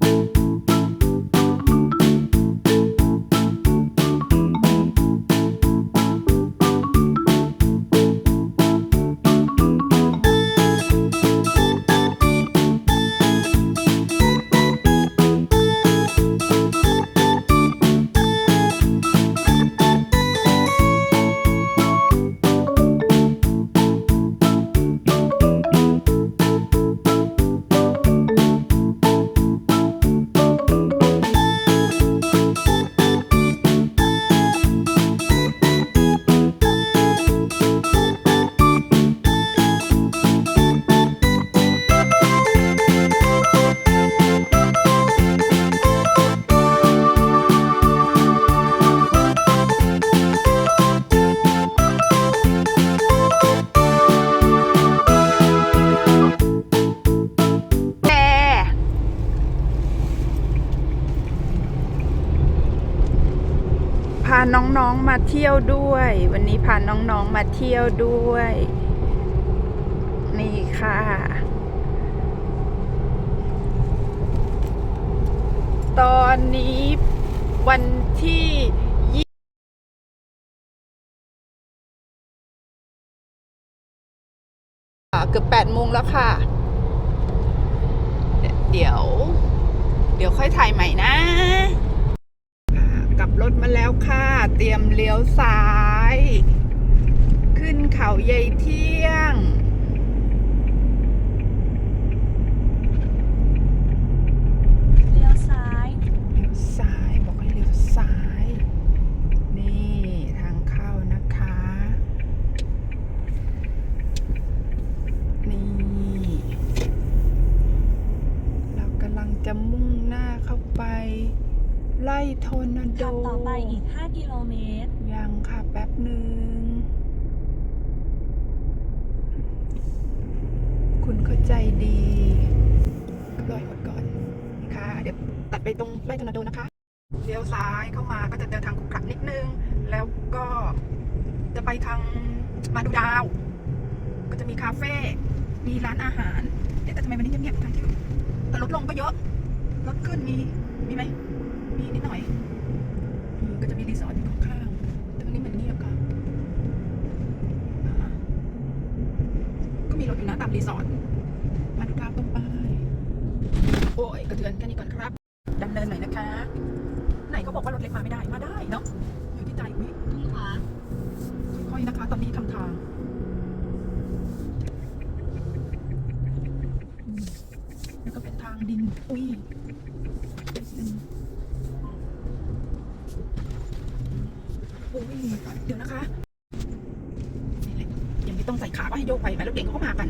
แที่ยวด้วย วันนี้พาน้องๆมาเที่ยวด้วย นี่ค่ะ ตอนนี้วันที่ยี่เกือบแปดโมงแล้วค่ะ เดี๋ยว เดี๋ยวค่อยถ่ายใหม่นะ กลับรถมาแล้วค่ะ เตรียมเลี้ยวซ้าย ขึ้นเขาใยเที่ยง เลี้ยวซ้าย เลี้ยวซ้าย บอกให้เลี้ยวซ้าย นี่ทางเข้านะคะ นี่ เรากำลังจะมุ่งหน้าเข้าไป ไล่โทอร์นาโด ขับต่อไปอีก 5 กิโลเมตร ยังค่ะแป๊บหนึ่ง คุณเข้าใจดีรอยหมดก่อนนี่ค่ะเดี๋ยวตัดไปตรงไร่ทอร์นาโดนะคะ เลี้ยวซ้ายเข้ามาก็จะเจอทางขรุขระนิดนึง แล้วก็จะไปทางมาดูดาว ก็จะมีคาเฟ่ มีร้านอาหารเอ๊ะแต่ทำไมวันนี้เงียบๆทั้งที่แต่รถลงก็เยอะ รถขึ้นมี มีไหม มีนิดหน่อยอื มีรีสอร์ทอยู่ข้างๆแต่วันนี้มันเงียบค่ะก็มีรถอยู่นะตามรีสอร์ทมาดูดาวตรงไปายโอ้ยกระเทือนแค่นี้ก่อนครับดำเนินหน่อยนะคะ ไหนก็บอกว่ารถเล็กมาไม่ได้มาได้เนาะอยู่ที่ใจอุ้ยที่ขาค่อยๆนะคะ ตอนนี้ทำทางแล้วก็เป็นทางดินอุ้ยอืมโอ้ยเดี๋ยวนะคะนี่แหละยังไม่ต้องใส่ขาว่าให้ โยกไปไหมรถเก่งเขาก็มากัน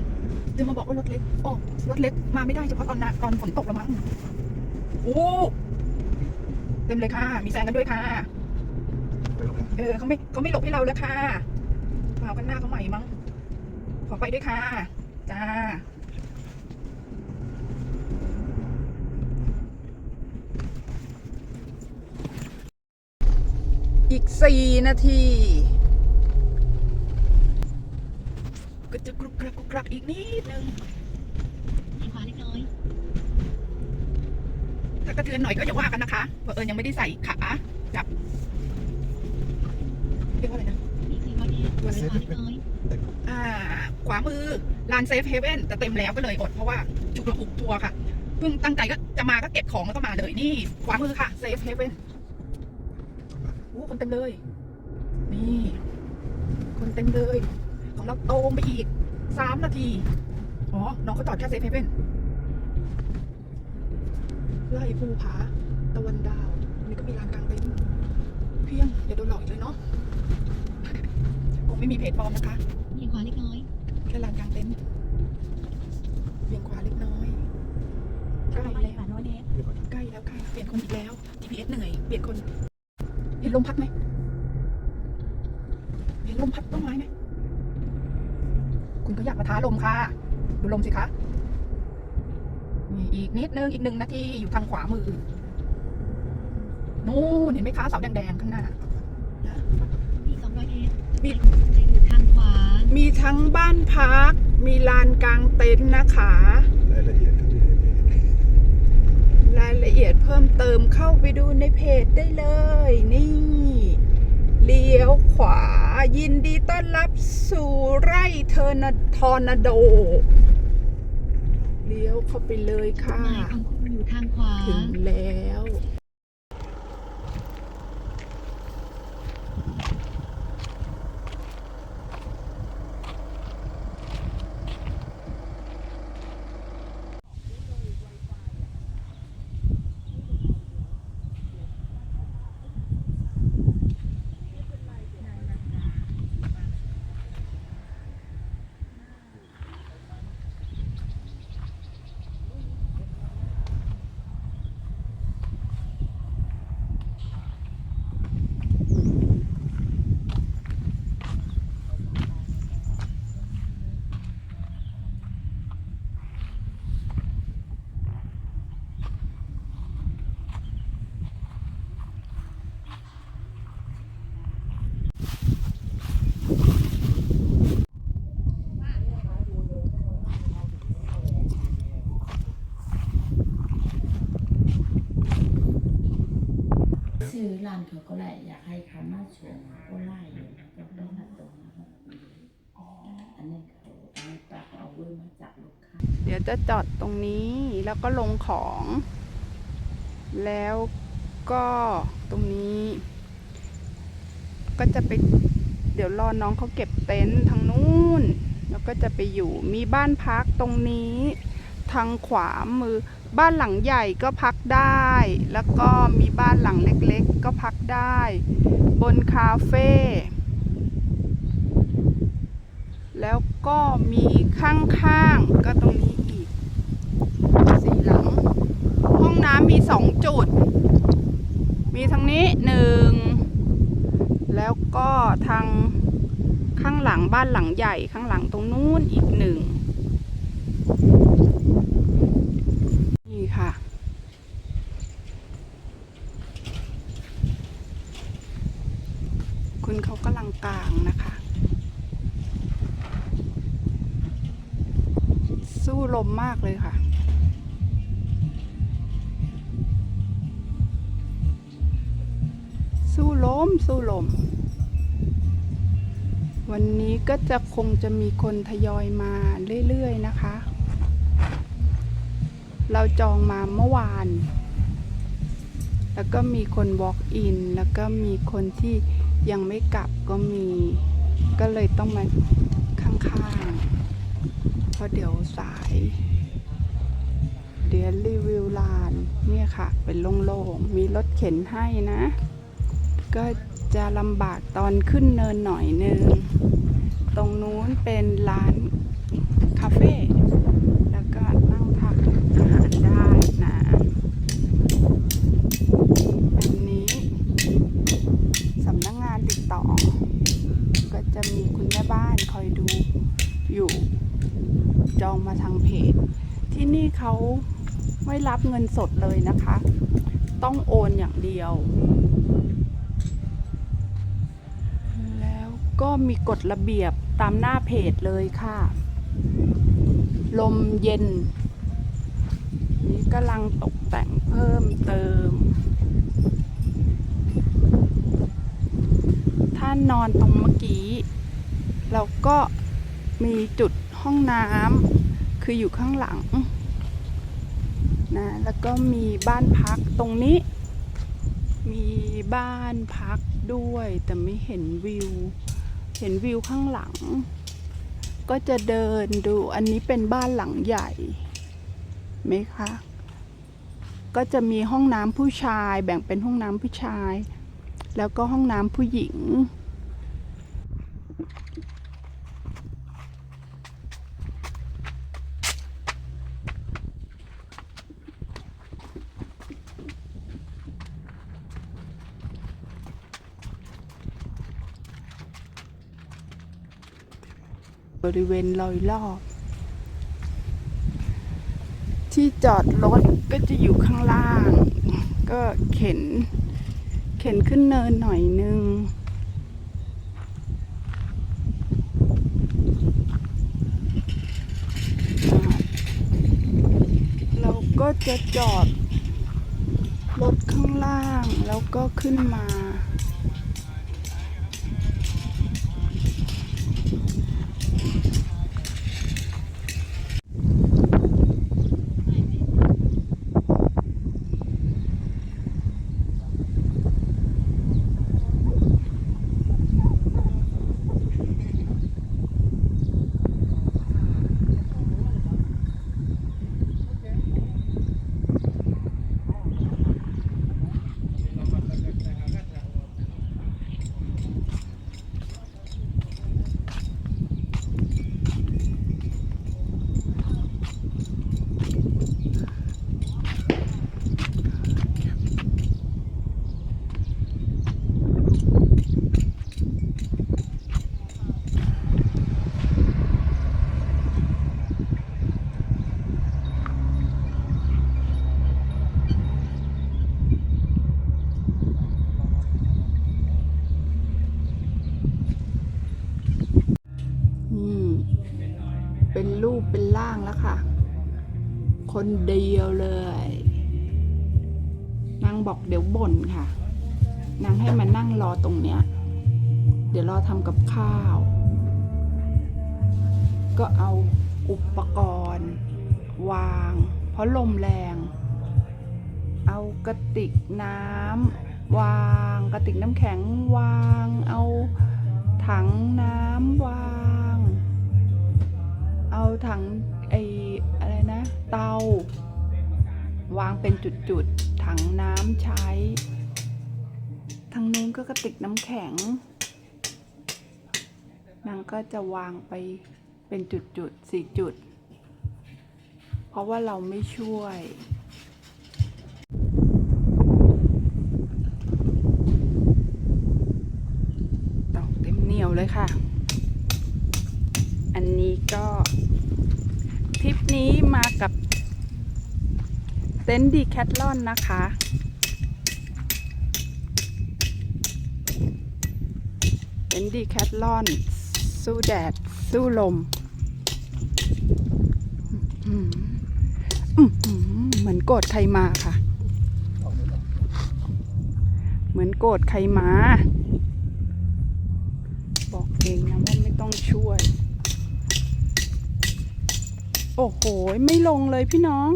จะมาบอกว่ารถเล็กโอ้รถเล็กมาไม่ได้เฉพาะตอนนาตอนฝนตกแล้วมั้งโอ้เต็มเลยค่ะ มีแซงกันด้วยค่ะเออเขาไม่เขาไม่หลบให้เราแล้วค่ะเปล่ากันหน้าเขาใหม่มั้งขอไปด้วยค่ะจ้าอีกสี่นาที ก็จะก รุบกรับกรุบกรับอีกนิดนึงขวาเล็กน้อยถ้ากระเทือนหน่อยก็อย่าว่ากันนะคะเพราะเอิญยังไม่ได้ใส่ขาจับเรียกว่าอะไรนะอีก400เมตรขวาเล็กน้อยอ่า ขวามือลานเซฟเฮเว่นแต่เต็มแล้วก็เลยอดเพราะว่าฉุกระหุกทัวร์ค่ะเพิ่งตั้งใจก็จะมาก็เก็บของแล้วก็มาเลยนี่ ขวามือค่ะเซฟเฮเว่นโอ้คนเต็มเลย นี่ คนเต็มเลย ของเราโตรงไปอีก สามนาที อ๋อ น้องเขาจอดแค่เซฟเฮเว่นไล่ภูผาตะวันดาว นี่ก็มีลานกลางเต็นท์เพียง อย่าโดนหลอกอีกเลยเนาะคงไม่มีเพจปลอมนะคะอีกขวาเล็กน้อยแค่ลานกลางเต็นท์เบี่ยงขวาเล็กน้อยใกล้ต่อไปแล้วขวา100เมตรใกล้แล้วค่ะเปลี่ยนคนอีกแล้ว GPS เหนื่อยเปลี่ยนคน เห็นลมพัดไหมเห็นลมพัดต้นไม้ไหมคุณ ก็อยากมาท้าลมค่ะ ดูลมสิคะนี่อีกนิดนึงอีกหนึ่งนาทีอยู่ทางขวามือ นู่นเห็นไหมคะเสาแดงๆข้างหน้าอีก200เมตรมีจะอยู่ทางขวา มีทั้งบ้านพัก มีลานกลางเต็นท์นะคะ รายละเอียดครับพี่รายติมเข้าไปดูในเพจได้เลย นี่ เลี้ยวขวายินดีต้อนรับสู่ไร่ เทอร์นาทอร์นาโด เลี้ยวเข้าไปเลยค่ะ หมายของคุณอยู่ทางขวา ถึงแล้ว ชื่อร้านเขาก็แหละอยากให้เขามาชวนก็ไล่อยู่ก็ได้มาตรงนะครับอันนี้เขาอันนี้ปาเขาเอาเบอร์มาจากลูกค้าเดี๋ยวจะจอดตรงนี้แล้วก็ลงของ แล้วก็ตรงนี้ ก็จะไปเดี๋ยวรอน้องเขาเก็บเต็นท์ทางนู้น แล้วก็จะไปอยู่มีบ้านพักตรงนี้ ทางขวามือ บ้านหลังใหญ่ก็พักได้ แล้วก็มีบ้านหลังเล็กๆ ก็พักได้ บนคาเฟ่แล้วก็มีข้างๆก็ตรงนี้อีกสี่หลัง ห้องน้ำมีสองจุด มีทางนี้หนึ่งแล้วก็ทางข้างหลังบ้านหลังใหญ่ข้างหลังตรงนู้นอีกหนึ่ง นี่ค่ะ คุณเขากำลังกลางนะคะ สู้ลมมากเลยค่ะสู้ลมสู้ลม วันนี้ก็จะคงจะมีคนทยอยมาเรื่อยๆนะคะ เราจองมาเมื่อวาน แล้วก็มีคน walk in แล้วก็มีคนที่ ยังไม่กลับก็มี ก็เลยต้องมาข้างๆ เพราะเดี๋ยวสาย เดี๋ยวรีวิวลานเนี่ยค่ะ เป็นโล่งๆ มีรถเข็นให้นะ ก็จะลำบากตอนขึ้นเนินหน่อยนึง ตรงนู้นเป็นร้านคาเฟ่ แล้วก็นั่งทานอาหารได้นะ อันนี้สำนักงงานติดต่อ ก็จะมีคุณแม่บ้านคอยดูอยู่จอง มาทางเพจ ที่นี่เขาไม่รับเงินสดเลยนะคะ ต้องโอนอย่างเดียว แล้วก็มีกฎระเบียบตามหน้าเพจเลยค่ะ ลมเย็น นี้กำลังตกแต่งเพิ่มเติมถ้านนอนตรงเมื่อกี้เราก็มีจุดห้องน้ำ คืออยู่ข้างหลังนะแล้วก็มีบ้านพักตรงนี้ มีบ้านพักด้วยแต่ไม่เห็นวิว เห็นวิวข้างหลัง ก็จะเดินดูอันนี้เป็นบ้านหลังใหญ่ไหมคะก็จะมีห้องน้ำผู้ชาย แบ่งเป็นห้องน้ำผู้ชาย แล้วก็ห้องน้ำผู้หญิง ริเวณลอยรอบ ที่จอดรถก็จะอยู่ข้างล่าง ก็เข็น เข็นขึ้นเนินหน่อยนึงเราก็จะจอดรถข้างล่างแล้วก็ขึ้นมา อืม เป็นรูปเป็นร่างแล้วค่ะ คนเดียวเลย นางบอกเดี๋ยวบ่นค่ะ นางให้มานั่งรอตรงเนี้ย เดี๋ยวรอทำกับข้าว ก็เอาอุปกรณ์ วาง เพราะลมแรง เอากระติกน้ำวางกระติกน้ำแข็งวาง เอาถังน้ำวาง เอาถัง เตาวางเป็นจุดๆ ถังน้ำใช้ ทางนู้นก็กระติกน้ำแข็ง นางก็จะวางไปเป็นจุดๆสี่จุด เพราะว่าเราไม่ช่วยดอกเต็มเหนียวเลยค่ะ อันนี้ก็ นี้มากับเต็นท์ดีแคทลอนนะคะ เต็นท์ดีแคทลอน สู้แดด สู้ลมเหมือนโกรธใครมาค่ะ เหมือนโกรธใครมา บอกเองนะว่าไม่ต้องช่วย โอ้โห ไม่ลงเลยพี่น้อง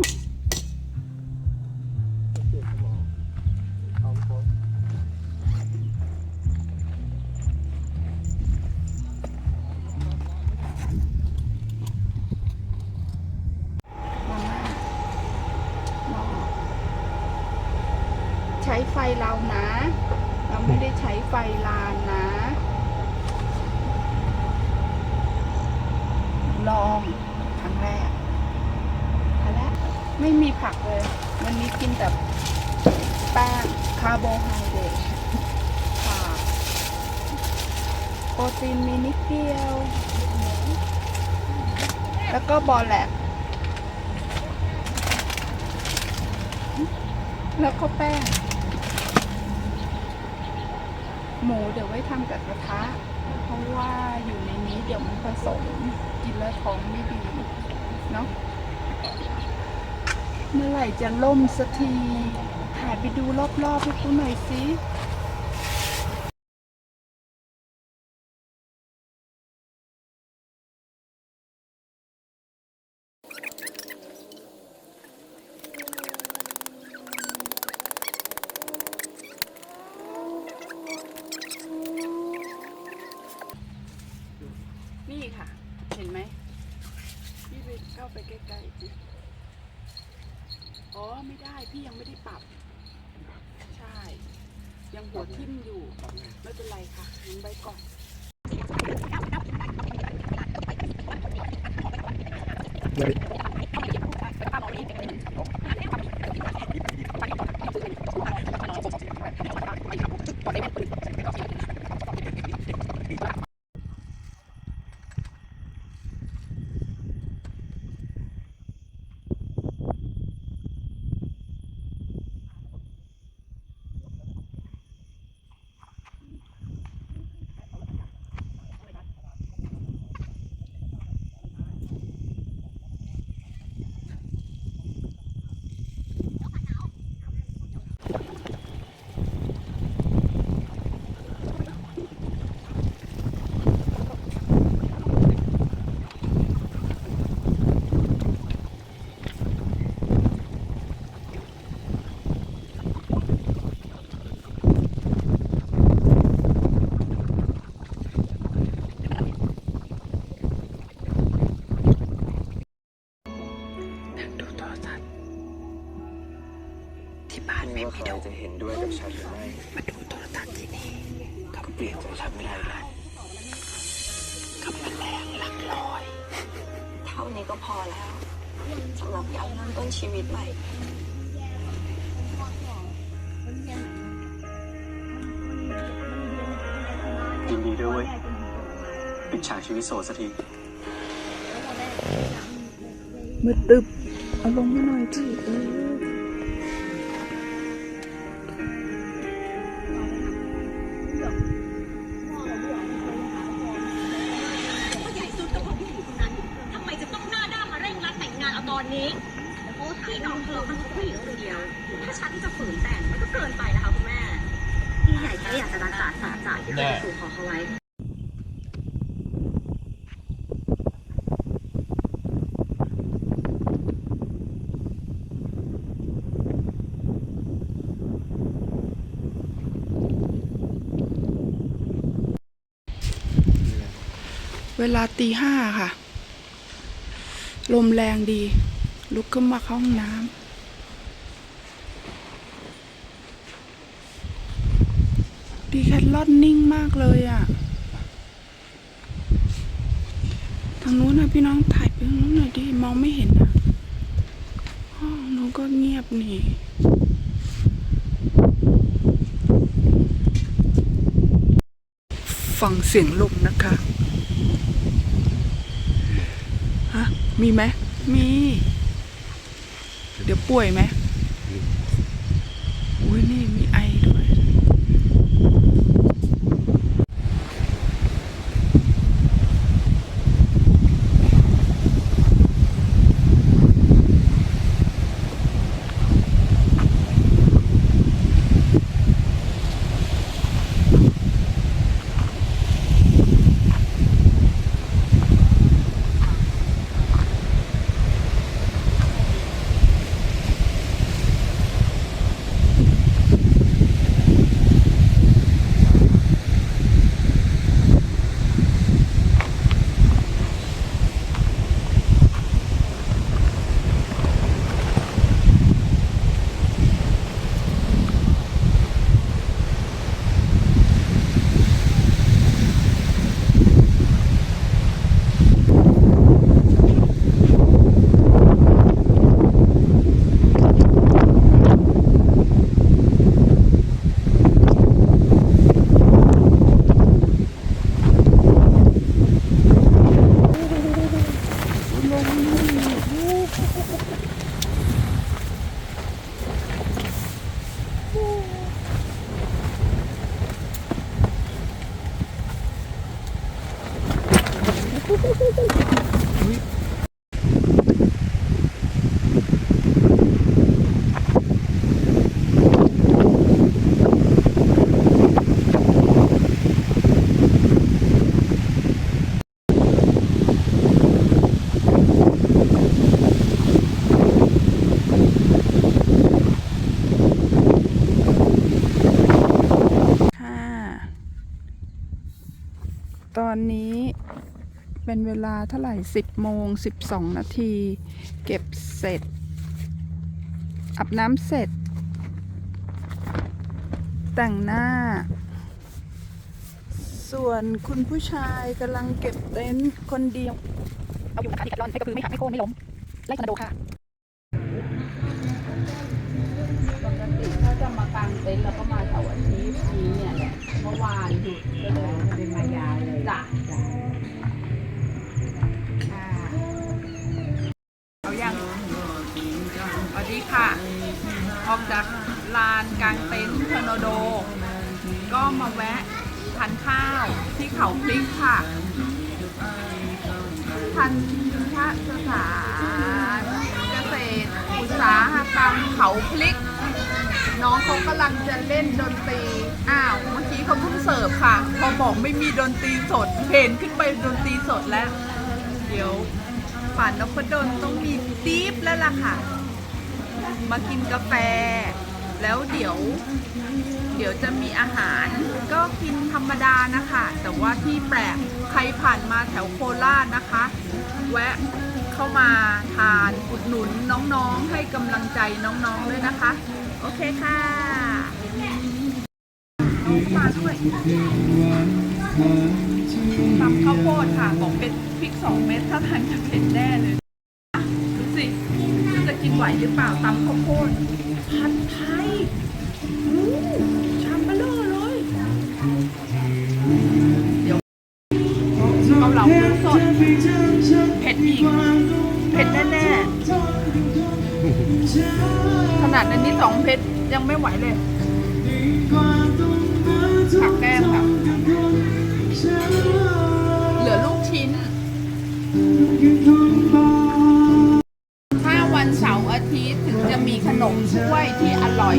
ไม่มีผักเลย วันนี้กินแต่แป้งคาร์โบไฮเดรตค่ะโปรตีนมีนิดเดียว แล้วก็บอลแลกแล้วก็แป้ง หมูเดี๋ยวไว้ทำกับกระทะ เพราะว่าอยู่ในนี้เดี๋ยวมันผสม กินแล้วท้องไม่ดี เนาะ เมื่อไหร่จะล่มสักทีถ่ายไปดูรอบๆให้กูหน่อยสิ หัวทิ่มอยู่ ไม่เป็นไรค่ะทิ้งไว้ก่อนไลย นไม่ว่ามีใครดูจะเห็นด้วยกับฉันหรือไม่มาดูโทรทัศน์ที่นี่เขาก็เปลี่ยนใจฉันไม่ได้แล้วกับแมลงหลักร้อย เท่านี้ก็พอแล้วสำหรับการเริ่มต้นชีวิตใหม่ยินดีด้วยเว้ยปิดฉากชีวิตโสดสักทีมืดตึบเอาลงมาหน่อยที่เออ แต่งงานเอาตอนนี้พี่น้องเธอมันก็ผู้หญิงคนเดียว ถ้าฉันที่จะฝืนแต่งมันก็เกินไปนะคะคุณแม่พี่ใหญ่แค่อยากจะรักษาสาจ่ายที่เคยสู่ขอเขาไว้เวลาตีห้าค่ะ ลมแรงดี ลุกขึ้นมาเข้าห้องน้ำดีแคทลอนนิ่งมากเลยอะ ทางนู้นนะพี่น้องถ่ายไปทางนู้นหน่อยดิ มองไม่เห็นอะ ห้องนู้นก็เงียบนี่ ฟังเสียงลมนะคะ ฮะ มีไหม มี เดี๋ยวป่วยไหมอุ้ยนี่มี ตอนนี้เป็นเวลาเท่าไหร่ 10 โมง 12 นาที เก็บเสร็จอาบน้ำเสร็จ แต่งหน้า ส่วนคุณผู้ชายกำลังเก็บเต็นท์คนเดียว เอาอยู่นะคะที่กัดร้อนไม่กระพือไม่หักไม่โค่นไม่ล้ม ไล่ทอร์นาโดค่ะปกติถ้าจะมากางเต็นท์เราก็มาเสาร์อาทิตย์นี้เนี่ยแหละเมื่อวาน อร์โด ก็มาแวะทานข้าวที่เขาพริกค่ะทันทะสถานเกษตร อุตสาหกรรมเขาพลิก น้องเขากำลังจะเล่นดนตรี อ้าว เมื่อกี้เขาเพิ่งเสิร์ฟค่ะ พอบอกไม่มีดนตรีสดเห็นขึ้นไปดนตรีสดแล้ว เดี๋ยวป่านนพดลต้องมีตีฟแล้วล่ะค่ะ มากินกาแฟ แล้วเดี๋ยว เดี๋ยวจะมีอาหารก็กินธรรมดานะคะ แต่ว่าที่แปลกใครผ่านมาแถวโคราชนะคะ แวะเข้ามาทานอุดหนุนน้องๆ ให้กำลังใจน้องๆด้วยนะคะ โอเคค่ะเอามาด้วยตำข้าวโพดค่ะบอกเป็นพริกสองเม็ดถ้าทานจะเผ็ดแน่เลยดูสิจะกินไหวหรือเปล่าตำข้าวโพด ผัดไทยอู้ชามเบลอเลยเดี๋ยวเกาเหลากุ้งสดเผ็ดอีกเผ็ดแน่ๆขนาดอันนี้สองเผ็ดยังไม่ไหวเลยผักแก้มค่ะเหลือลูกชิ้น วันเสาร์อาทิตย์ถึงจะมีขนมถ้วยที่อร่อย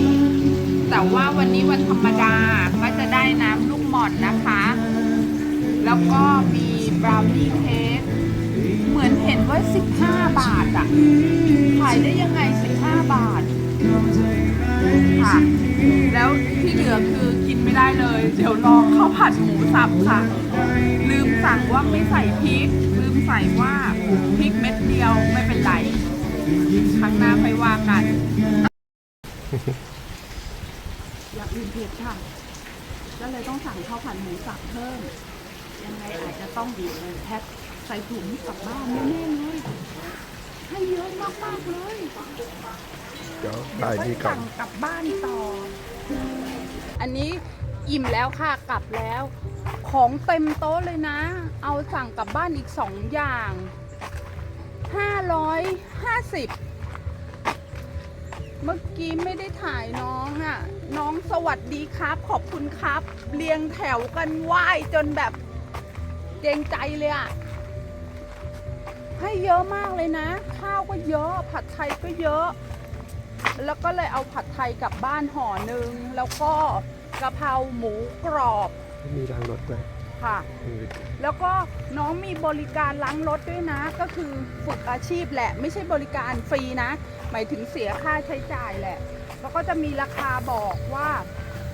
แต่ว่าวันนี้วันธรรมดาก็จะได้น้ำลูกหม่อนนะคะ แล้วก็มีบราวนี่เค้กเหมือนเห็นว่า 15 บาทอะขายได้ยังไง 15 บาทค่ะ แล้วที่เหลือคือกินไม่ได้เลย เดี๋ยวรอข้าวผัดหมูสับค่ะ ลืมสั่งว่าไม่ใส่พริก ลืมใส่ว่าพริกเม็ดเดียวไม่เป็นไร ครั้งหน้าไปว่ากัน อยากลืมเผ็ดค่ะ ก็เลยต้องสั่งข้าวผัดหมูสับเพิ่ม ยังไงอาจจะต้องดีแพ็คใส่ถุงกลับบ้านแน่ๆเลยให้เยอะมากๆเลยเดี๋ยวเดี๋ถ่ายยวไปนี่ก่อนสั่งกลับบ้านต่อ อันนี้อิ่มแล้วค่ะกลับแล้ว ของเต็มโต๊ะเลยนะ เอาสั่งกลับบ้านอีกสองอย่าง 550เมื่อกี้ไม่ได้ถ่ายน้องอะ่ะ น้องสวัสดีครับ ขอบคุณครับ เรียงแถวกันไหว้จนแบบเกรงใจเลยอะ่ะ ให้เยอะมากเลยนะ ข้าวก็เยอะ ผัดไทยก็เยอะ แล้วก็เลยเอาผัดไทยกลับบ้านห่อหนึ่ง แล้วก็กะเพราหมูกรอบ มีรางรถด้วย ค่ะมีแล้วก็น้องมีบริการล้างรถด้วยนะ ก็คือฝึกอาชีพแหละ ไม่ใช่บริการฟรีนะ หมายถึงเสียค่าใช้จ่ายแหละ แล้วก็จะมีราคาบอกว่า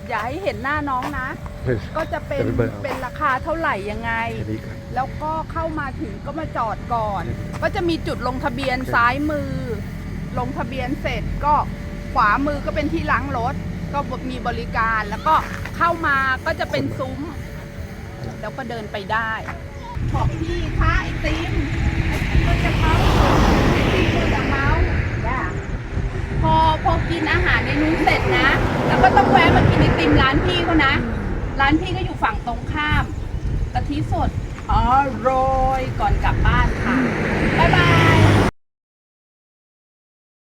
อย่าให้เห็นหน้าน้องนะ ก็จะเป็นจะไปเบิกเอาเป็นราคาเท่าไหร่ยังไงอันนี้ก่อนแล้วก็เข้ามาถึงก็มาจอดก่อน ก็จะมีจุดลงทะเบียนซ้ายมือ ลงทะเบียนเสร็จก็ขวามือก็เป็นที่ล้างรถก็มีบริการแล้วก็เข้ามาก็จะเป็นซุ้ม แล้วก็เดินไปได้บอกพี่คะไอติมไอติมมันจะเมาไอติมมันจะเมาพอพอกินอาหารในนู้นเสร็จนะ แล้วก็ต้องแวะมากินไอติมร้านพี่เขานะ ร้านพี่ก็อยู่ฝั่งตรงข้ามกะทิสดอร่อยก่อนกลับบ้านค่ะ บ๊ายบาย